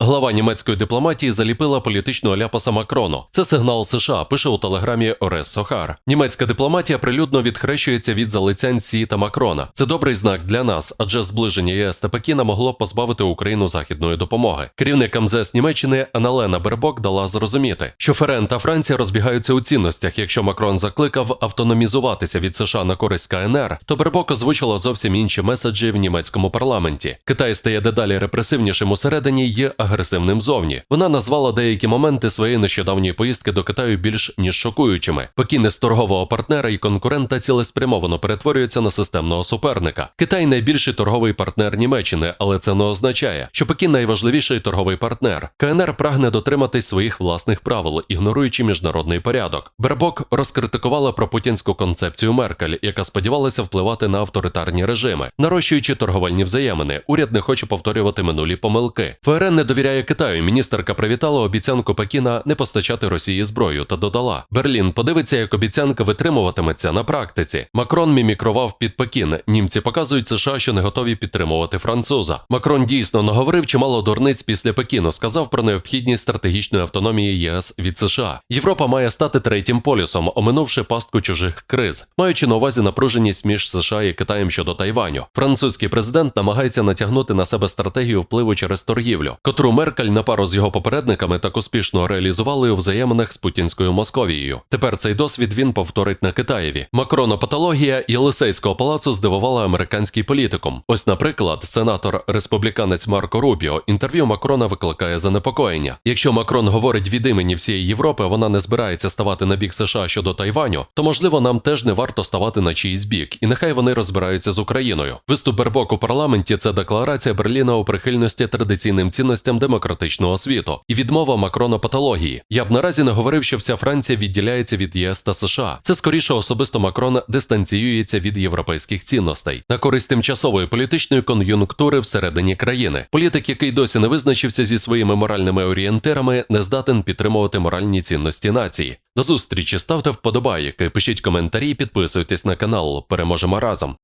Глава німецької дипломатії заліпила політичного ляпаса Макрону. Це сигнал США, пише у телеграмі Орес Сохар. Німецька дипломатія прилюдно відхрещується від залицянь Сі та Макрона. Це добрий знак для нас, адже зближення ЄС та Пекіна могло позбавити Україну західної допомоги. Керівник МЗС Німеччини Аналена Бербок дала зрозуміти, що ФРН та Франція розбігаються у цінностях. Якщо Макрон закликав автономізуватися від США на користь КНР, то Бербок озвучила зовсім інші меседжі в німецькому парламенті. Китай стає дедалі репресивнішим усередині є агресивним зовні. Вона назвала деякі моменти своєї нещодавньої поїздки до Китаю більш ніж шокуючими. Пекін із торгового партнера і конкурента цілеспрямовано перетворюється на системного суперника. Китай найбільший торговий партнер Німеччини, але це не означає, що Пекін найважливіший торговий партнер. КНР прагне дотриматись своїх власних правил, ігноруючи міжнародний порядок. Бербок розкритикувала про путінську концепцію Меркель, яка сподівалася впливати на авторитарні режими, нарощуючи торговельні взаємини. Уряд не хоче повторювати минулі помилки. ФРН не довіряє Китаю. Міністерка привітала обіцянку Пекіна не постачати Росії зброю та додала: Берлін подивиться, як обіцянка витримуватиметься на практиці. Макрон мімікрував під Пекін. Німці показують США, що не готові підтримувати француза. Макрон дійсно наговорив чимало дурниць після Пекіну. Сказав про необхідність стратегічної автономії ЄС від США. Європа має стати третім полюсом, оминувши пастку чужих криз, маючи на увазі напруженість між США і Китаєм щодо Тайваню. Французький президент намагається натягнути на себе стратегію впливу через торгівлю, котру Меркель на пару з його попередниками так успішно реалізували у взаєминах з путінською Московією. Тепер цей досвід він повторить на Китаєві. Макронопатологія Єлисейського палацу здивувала американський політикум. Ось, наприклад, сенатор республіканець Марко Рубіо інтерв'ю Макрона викликає занепокоєння. Якщо Макрон говорить від імені всієї Європи, вона не збирається ставати на бік США щодо Тайваню, то можливо нам теж не варто ставати на чийсь бік, і нехай вони розбираються з Україною. Виступ Бербок у парламенті це декларація Берліна у прихильності традиційним цінностям демократичного світу і відмова Макрона патології. Я б наразі не говорив, що вся Франція відділяється від ЄС та США. Це скоріше особисто Макрон дистанціюється від європейських цінностей на користь тимчасової політичної кон'юнктури всередині країни. Політик, який досі не визначився зі своїми моральними орієнтирами, не здатен підтримувати моральні цінності нації. До зустрічі ставте вподобайки, пишіть коментарі, підписуйтесь на канал. Переможемо разом.